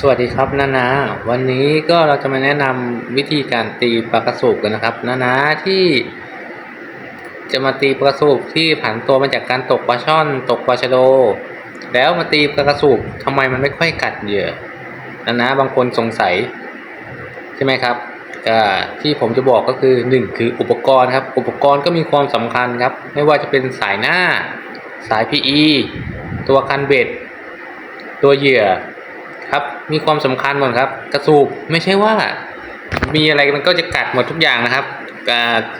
สวัสดีครับนานา วันนี้ก็เราจะมาแนะนำวิธีการตีปลากระสูบกันนะครับนานาที่ จะมาตีปลากระสูบที่ผันตัวมาจากการตกปลาช่อน ตกปลาชะโด แล้วมาตีปลากระสูบทำไมมันไม่ค่อยกัดเหยื่อนานาบางคนสงสัย ใช่ไหมครับที่ผมจะบอกก็คือหนึ่งคืออุปกรณ์ครับ อุปกรณ์ก็มีความสำคัญครับ ไม่ว่าจะเป็นสายหน้า สาย PE ตัวคันเบ็ด ตัวเหยื่อ ครับ มีความสำคัญหมดครับ กระสูบไม่ใช่ว่า มีอะไรมันก็จะกัดหมดทุกอย่างนะครับ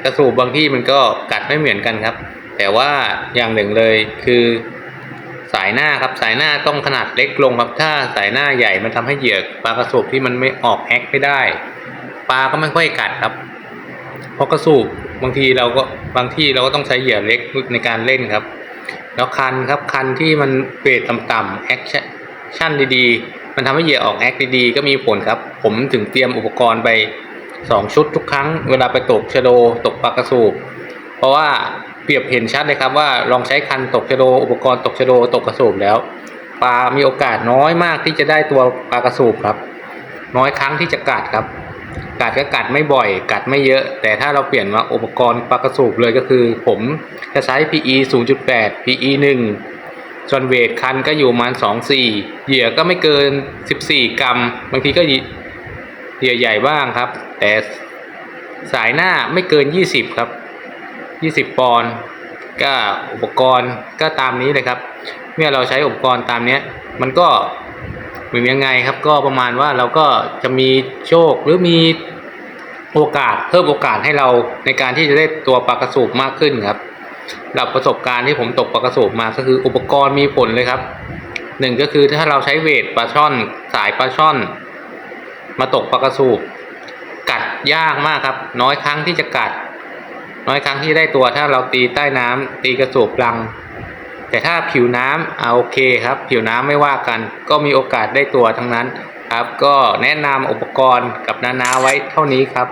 กระสูบบางที่มันก็กัดไม่เหมือนกันครับ แต่ว่าอย่างหนึ่งเลยคือสายหน้าครับสายหน้าต้องขนาดเล็กลงครับถ้าสายหน้าใหญ่มันทำให้เหยื่อปลากระสูบที่มันไม่ออกแอคไม่ได้ปลาก็ไม่ค่อยกัดครับเพราะกระสูบบางทีเราก็บางที่เราก็ต้องใช้เหยื่อเล็กในการเล่นครับ แล้วคันครับคันที่มันเวทต่ำๆแอคชั่นดีๆ มันทำให้เหยื่อออกแอคดีๆก็มีผลครับ ผมถึงเตรียมอุปกรณ์ไปสองชุดทุกครั้ง เวลาไปตกชะโดตกปลากระสูบเพราะว่าเปรียบเห็นชัดเลยครับว่าลองใช้คันตกชะโดอุปกรณ์ตกชะโดตกกระสูบแล้วปลามีโอกาสน้อยมากที่จะได้ตัวปลากระสูบครับ น้อยครั้งที่จะกัดครับ กัดก็กัดไม่บ่อย กัดไม่เยอะ แต่ถ้าเราเปลี่ยนมาอุปกรณ์ปลากระสูบเลยก็คือ ผมจะใช้ PE 0.8 PE 1 ส่วนเวทคันก็อยู่ประมาณ2 4เหยื่อก็ไม่เกิน14กรัม บางทีก็เหยื่อใหญ่บ้างครับ แต่สายหน้าไม่เกิน20ครับ20ปอนด์ก็อุปกรณ์ก็ตามนี้เลยครับ เมื่อเราใช้อุปกรณ์ตามเนี้ยมันก็เป็นยังไงครับ ก็ประมาณว่าเราก็จะมีโชคหรือมีโอกาสเพิ่มโอกาสให้เราในการที่จะได้ตัวปลากระสูบมากขึ้นครับ หลับประสบการณ์ที่ผมตกปลากระสบมาก็คืออุปกรณ์มีผลเลยครับหนึ่งก็คือถ้าเราใช้เวทปลาช่อน สายปลาช่อน มาตกปลากระสูบกัดยากมากครับ น้อยครั้งที่จะกัด น้อยครั้งที่ได้ตัวถ้าเราตีใต้น้ำตีกระสูบรัง แต่ถ้าผิวน้ำเอาโอเคครับ ผิวน้ำไม่ว่ากัน ก็มีโอกาสได้ตัวทั้งนั้นครับ ก็แนะนำอุปกรณ์กับนานาไว้เท่านี้ครับ